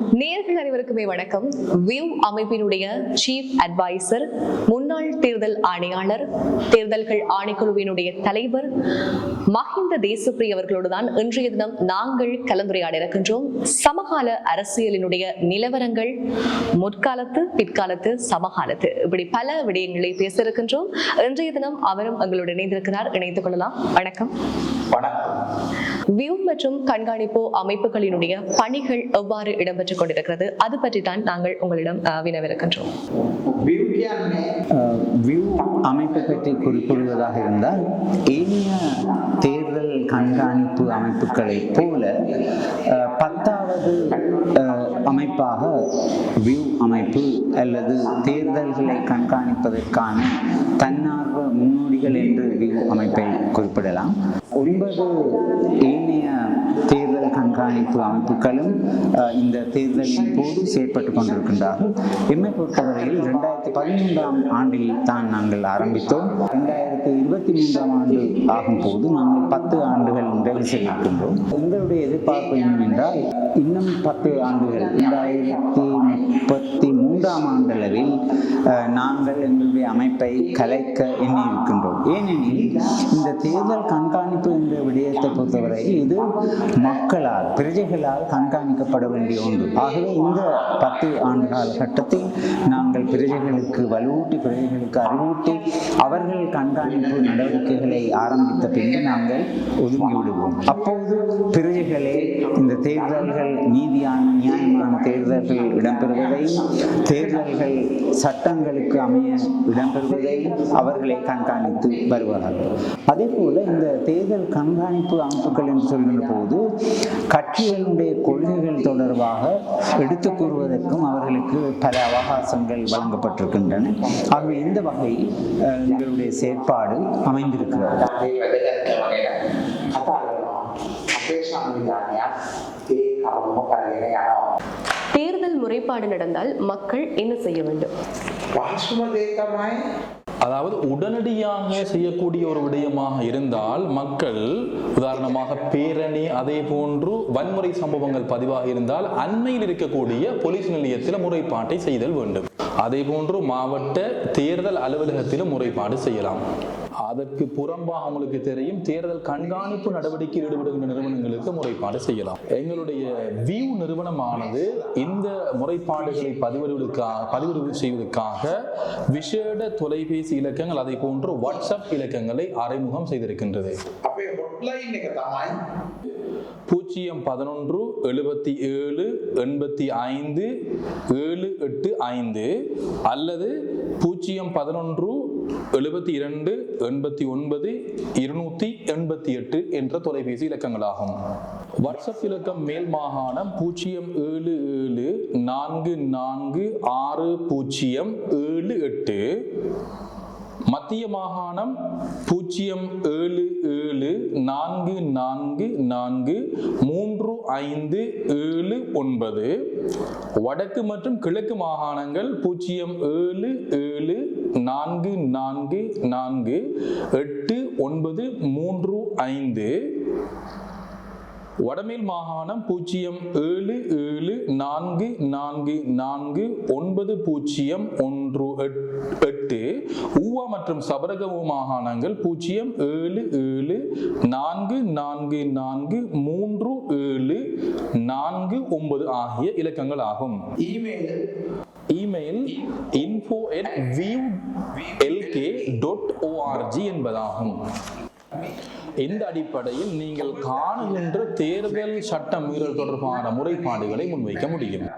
நேர்கள் அனைவருக்குமே வணக்கம். வியூ அமைப்பினுடைய சீஃப் அட்வைசர் முன்னாள் தேர்தல் ஆணையாளர் தேர்தல்கள் ஆணைக்குழுவினுடைய தலைவர் மஹிந்த தேசப்பிரி அவர்களோடு தான் இன்றைய தினம் நாங்கள் கலந்துரையாட இருக்கின்றோம் சமகால அரசியலினுடைய நிலவரங்கள் முற்காலத்து பிற்காலத்து சமகாலத்து. இப்படி பல விடயங்களை பேச இருக்கின்றோம் இன்றைய தினம் அவரும் எங்களோடு இணைந்திருக்கிறார். இணைத்துக் கொள்ளலாம். வணக்கம். வணக்கம். வியூ மற்றும் கண்காணிப்பு அமைப்புகளினுடைய பணிகள் எவ்வாறு நடைபெற்றுக் கொண்டிருக்கிறது அது பற்றி தான் நாங்கள் உங்களிடம் வினவிருக்கின்றோம். வியூ அமைப்பு பற்றி குறிப்பிடுவதாக இருந்தால் ஏனைய தேர்தல் கண்காணிப்பு அமைப்புகளை போல பத்தாவது அமைப்பாக வியூ அமைப்பு அல்லது தேர்தல்களை கண்காணிப்பதற்கான தன்னார்வ முன்னோடிகள் என்று வியூ அமைப்பை குறிப்பிடலாம். ஒன்பது கண்காணிப்பு அமைப்புகளும் இந்த தேர்தலின் போது செயற்பட்டு கொண்டிருக்கின்றார்கள். எம்மை பொறுத்தவரையில் இரண்டாயிரத்தி பதிமூன்றாம் ஆண்டில் தான் நாங்கள் ஆரம்பித்தோம். ரெண்டாயிரத்தி இருபத்தி மூன்றாம் ஆண்டு ஆகும் போது நாங்கள் பத்து ஆண்டுகள் நிறைவு செய்திருக்கின்றோம் எங்களுடைய எதிர்பார்ப்பு என்னவென்றால் இன்னும் பத்து ஆண்டுகள் ரெண்டாயிரத்தி முப்பத்தி மூன்றாம் ஆண்டளவில் நாங்கள் எங்களுடைய அமைப்பை கலைக்க எண்ணியிருக்கின்றோம். ஏனெனில் இந்த தேர்தல் கண்காணிப்பு என்ற விடயத்தை பொறுத்தவரை இது மக்களால் பிரஜைகளால் கண்காணிக்கப்பட வேண்டிய ஒன்று. ஆகவே இந்த பத்து ஆண்டு கால கட்டத்தில் நாங்கள் பிரஜைகளுக்கு வலுவூட்டி பிரஜைகளுக்கு அறிவூட்டி அவர்கள் கண்காணிப்பு நடவடிக்கைகளை ஆரம்பித்த பின்பு நாங்கள் ஒதுங்கி விடுவோம். அப்போது பிறகுகளே இந்த தேர்தல்கள் நீதியான நியாயமான தேர்தல்கள் இடம்பெறுவதை தேர்தல்கள் சட்டங்களுக்கு அமைய இடம்பெறுவதை அவர்களை கண்காணித்து வருவார்கள். அதே போல இந்த தேர்தல் கண்காணிப்பு அமைப்புகள் என்று சொல்கின்ற போது கட்சிகளுடைய கொள்கைகள் தொடர்பாக எடுத்துக் கூறுவதற்கும் அவர்களுக்கு பல அவகாசங்கள் வழங்கப்பட்டிருக்கின்றன. ஆகவே இந்த வகையில் எங்களுடைய செயற்பாடு அமைந்திருக்கிறது. தேர்தல் முறைப்பாடு நடந்தால் மக்கள் என்ன செய்ய வேண்டும்? அதாவது உடனடியாக செய்யக்கூடிய ஒரு விடயமாக இருந்தால் மக்கள் உதாரணமாக பேரணி அதே போன்று வன்முறை சம்பவங்கள் பதிவாக இருந்தால் அண்மையில் இருக்கக்கூடிய போலீஸ் நிலையத்தில் முறைப்பாட்டை செய்தல் வேண்டும். அதே போன்று மாவட்ட தேர்தல் அலுவலகத்திலும் முறைப்பாடு செய்யலாம். அதற்கு புறம்பாக அவங்களுக்கு தெரியும். தேர்தல் கண்காணிப்பு நடவடிக்கை ஈடுபடுகின்ற நிறுவனங்களுக்கு முறைப்பாடு செய்யலாம். எங்களுடைய வியூ நிறுவனமானது இந்த முறைப்பாடுகளை பதிவிடுவதற்காக பதிவிடுவு செய்வதற்காக விசேட தொலைபேசி இலக்கங்கள் அதை போன்று வாட்ஸ்அப் இலக்கங்களை அறிமுகம் செய்திருக்கின்றது. பூஜ்ஜியம் பதினொன்று எழுபத்தி ஏழு எண்பத்தி ஐந்து ஏழு எட்டு ஐந்து அல்லது பூஜ்ஜியம் பதினொன்று எழுபத்தி இரண்டு எண்பத்தி ஒன்பது இருநூத்தி எண்பத்தி எட்டு என்ற தொலைபேசி இலக்கங்களாகும். வாட்ஸ்அப் இலக்கம் மேல் மாகாணம் பூஜ்ஜியம் ஏழு ஏழு நான்கு நான்கு ஆறு பூஜ்ஜியம் ஏழு எட்டு. மத்திய மாகாணம் பூஜ்ஜியம் ஏழு ஏழு நான்கு நான்கு நான்கு மூன்று ஐந்து ஏழு ஒன்பது. வடக்கு மற்றும் கிழக்கு மாகாணங்கள் பூஜ்ஜியம் ஏழு ஏழு நான்கு நான்கு நான்கு எட்டு ஒன்பது மூன்று ஐந்து. வடமேல் மாகாணம் பூஜ்ஜியம் ஏழு ஏழு நான்கு நான்கு நான்கு ஒன்பது பூஜ்ஜியம் ஒன்று எட்டு. ஊவா மற்றும் சபரகவு மாகாணங்கள் பூஜ்ஜியம் ஏழு ஏழு நான்கு நான்கு நான்கு மூன்று ஏழு நான்கு ஒன்பது ஆகிய இலக்கங்கள் ஆகும். Email. Email info at view LK dot ORG என்பதாகும். இந்த அடிப்படையில் நீங்கள் காணுகின்ற தேர்தல் சட்ட மீறல் தொடர்பான முறைப்பாடுகளை முன்வைக்க முடியும்?